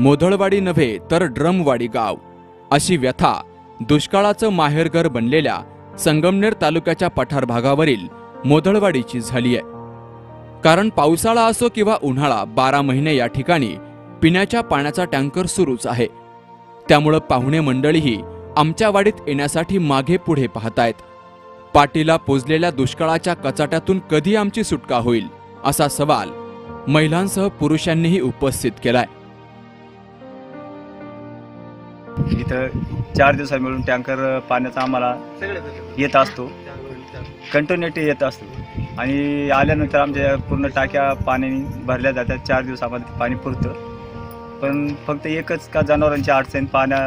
मोधळवाडी नव्हे तर ड्रमवाडी गाव. अशी व्यथा दुष्काळाचं माहेरघर बनलेल्या संगमनेर तालुक्याच्या पठार भागावरील मोधळवाडीची झाली आहे कारण पावसाळा असो किंवा उन्हाळा बारा महिने या ठिकाणी पिण्याच्या पाण्याचा टँकर सुरूच आहे. त्यामुळं पाहुणे मंडळीही आमच्या वाडीत येण्यासाठी मागे पुढे पाहतायत. पाटीला पोजलेल्या दुष्काळाच्या कचाट्यातून कधी आमची सुटका होईल असा सवाल महिलांसह पुरुषांनीही उपस्थित केलाय. इथं चार दिवसा मिळून टँकर पाण्याचा आम्हाला येत असतो. कंटिन्युटी येत असतो. आणि आल्यानंतर आमच्या पूर्ण टाक्या पाण्याने भरल्या जातात. चार दिवसामध्ये पाणी पुरतं. पण फक्त एकच का जनावरांची अडचण पाण्या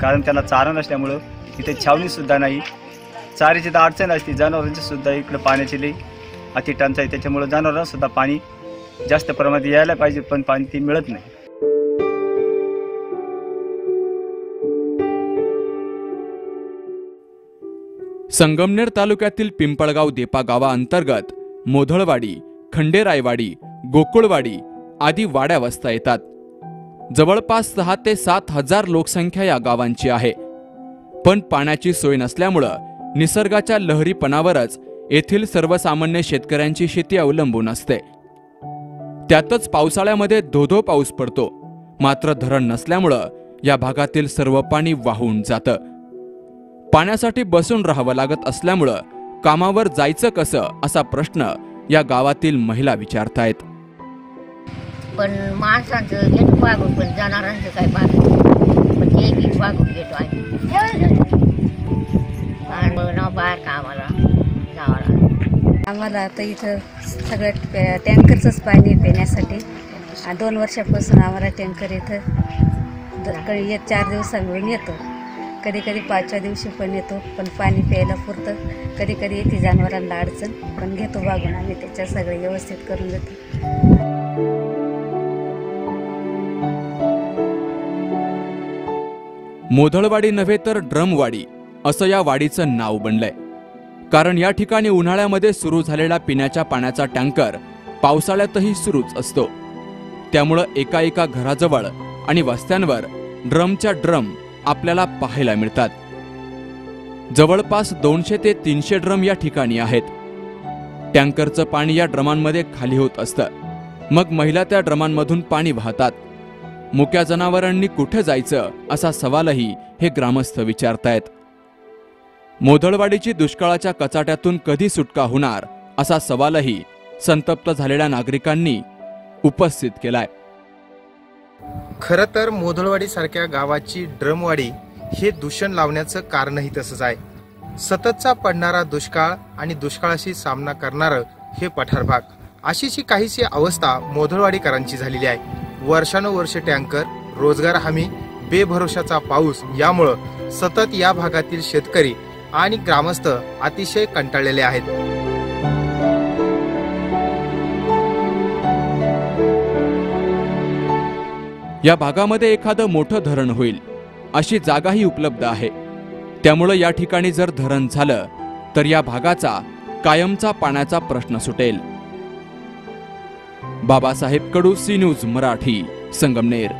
कारण त्यांना चारा नसल्यामुळं इथे छावणीसुद्धा नाही. चारीची तर अडचण असते. जनावरांची सुद्धा इकडं पाण्याची लई अति टंचाई त्याच्यामुळं जनावरांसुद्धा पाणी जास्त प्रमाणात यायला पाहिजे पण पाणी ती मिळत नाही. संगमनेर तालुक्यातील पिंपळगाव देपा गावाअंतर्गत मोधळवाडी खंडेरायवाडी गोकुळवाडी आदी वाड्या वस्ता येतात. जवळपास सहा ते सात हजार लोकसंख्या या गावांची आहे. पण पाण्याची सोय नसल्यामुळं निसर्गाच्या लहरीपणावरच येथील सर्वसामान्य शेतकऱ्यांची शेती अवलंबून असते. त्यातच पावसाळ्यामध्ये धोधो पाऊस पडतो. मात्र धरण नसल्यामुळं या भागातील सर्व पाणी वाहून जातं. पाण्यासाठी बसून राहावं लागत असल्यामुळं कामावर जायचं कसं असा प्रश्न या गावातील महिला विचारतायत. पण माणसांचं घेतो बागून पण जनावरांचं काय बागून पण ते बी बागून घेतो बाहेर कामाला आम्हाला आता इथं सगळं टँकरचंच पाणी पिण्यासाठी. दोन वर्षापासून आम्हाला टँकर इथं येत चार दिवसा मिळून येतो. कधी कधी पाचव्या दिवशी पण येतो पण पाणी प्यायला पुरतं. कधी कधी येते जनावरांना अडचण पण घेतो बागून आम्ही त्याच्या सगळं व्यवस्थित करून देतो. मोधळवाडी नव्हे तर ड्रमवाडी असं या वाडीचं नाव बनलंय. कारण या ठिकाणी उन्हाळ्यामध्ये सुरू झालेला पिण्याच्या पाण्याचा टँकर पावसाळ्यातही सुरूच असतो. त्यामुळं एका एका घराजवळ आणि वस्त्यांवर ड्रमच्या ड्रम आपल्याला पाहायला मिळतात. जवळपास दोनशे ते तीनशे ड्रम या ठिकाणी आहेत. टँकरचं पाणी या ड्रमांमध्ये खाली होत असतं. मग महिला त्या ड्रमांमधून पाणी वाहतात. मुक्या जनावरांनी कुठे जायचं असा सवालही हे ग्रामस्थ विचारतायत. मोधळवाडीची दुष्काळाच्या कचाट्यातून कधी सुटका होणार असा सवालही संतप्त झालेल्या नागरिकांनी उपस्थित केलाय. खरं तर मोधळवाडीसारख्या गावाची ड्रमवाडी हे दूषण लावण्याचं कारणही तसंच आहे. सततचा पडणारा दुष्काळ आणि दुष्काळाशी सामना करणारं हे पठार भाग अशीची काहीशी अवस्था मोधळवाडीकरांची झालेली आहे. वर्षानुवर्ष टँकर रोजगार हमी बेभरोशाचा पाऊस यामुळं सतत या भागातील शेतकरी आणि ग्रामस्थ अतिशय कंटाळलेले आहेत. या भागामध्ये एखादं मोठं धरण होईल. अशी जागाही उपलब्ध आहे. त्यामुळं या ठिकाणी जर धरण झालं तर या भागाचा कायमचा पाण्याचा प्रश्न सुटेल. Babasaheb Kadu C news Marathi Sangamner.